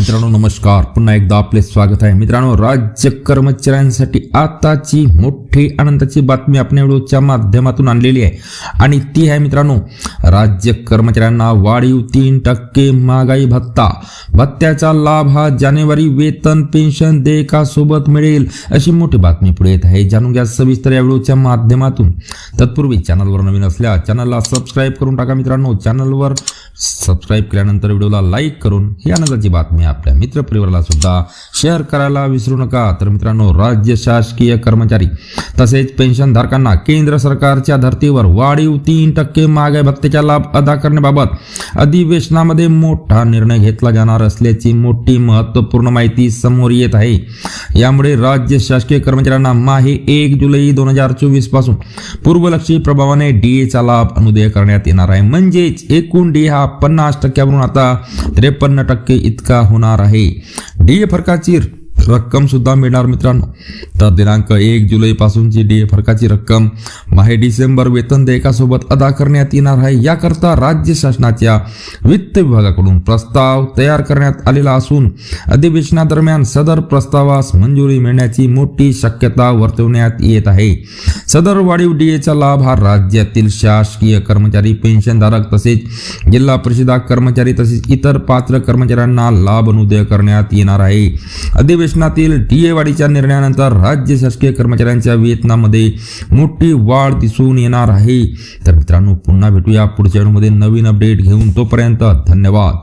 मित्रांनो नमस्कार. पुन्हा एकदा आपले स्वागत आहे. मित्रांनो राज्य कर्मचाऱ्यांसाठी आताची मोठी आनंदाची बातमी आपण व्हिडिओच्या माध्यमातून आणलेली आहे. आणि ती आहे मित्रांनो राज्य कर्मचाऱ्यांना वाढीव तीन टक्के महागाई भत्ता. भत्त्याचा लाभ हा जानेवारी वेतन पेन्शन देयकासोबत मिळेल अशी मोठी बातमी पुढे येत आहे. जाणून घ्या सविस्तर या व्हिडिओच्या माध्यमातून. तत्पूर्वी चॅनलवर नवीन असल्या चॅनलला सबस्क्राईब करून टाका मित्रांनो. चॅनलवर सबस्क्राईब केल्यानंतर व्हिडिओला लाईक करून ही आनंदाची बातमी आपल्या मित्रपरिवाराला सुद्धा शेअर करायला विसरू नका. तर मित्रांनो राज्य शासकीय कर्मचारी तसेच पेन्शनधारकांना केंद्र सरकारच्या धर्तीवर वाढीव तीन टक्के महागाई भत्त्याचा लाभ अदा करण्याबाबत अधिवेशनामध्ये मोठा निर्णय घेतला जाणार असल्याची मोठी महत्त्वपूर्ण माहिती समोर येत आहे. यामुळे राज्य शासकीय कर्मचाऱ्यांना माहे एक जुलै दोन हजार चोवीसपासून पूर्वलक्षी प्रभावाने डीएचा लाभ अनुदेय करण्यात येणार आहे. म्हणजेच एकूण डी हा पन्नास टक्क्यावरून आता त्रेपन्न टक्के इतका होणार आहे. डीए फरकाची रक्कम सुद्धा मिळणार मित्रांनो. तर दिनांक एक जुलैपासूनची डी ए फरकाची रक्कम माहे डिसेंबर वेतन देयकासोबत अदा करण्यात येणार आहे. याकरता राज्य शासनाच्या वित्त विभागाकडून प्रस्ताव तयार करण्यात आलेला असून अधिवेशनादरम्यान सदर प्रस्तावास मंजुरी मिळण्याची मोठी शक्यता वर्तवण्यात येत आहे. सदर वाढीव डीएचा लाभ हा राज्यातील शासकीय कर्मचारी पेन्शनधारक तसेच जिल्हा परिषदा कर्मचारी तसेच इतर पात्र कर्मचाऱ्यांना लाभ अनुदय करण्यात येणार आहे. अधिवेशनातील डीएवाढीच्या निर्णयानंतर राज्य शासकीय कर्मचाऱ्यांच्या वेतनामध्ये मोठी वाढ दिसून येणार आहे. तर मित्रांनो पुन्हा भेटूया पुढच्या व्हिडिओमध्ये नवीन अपडेट घेऊन तोपर्यंत धन्यवाद.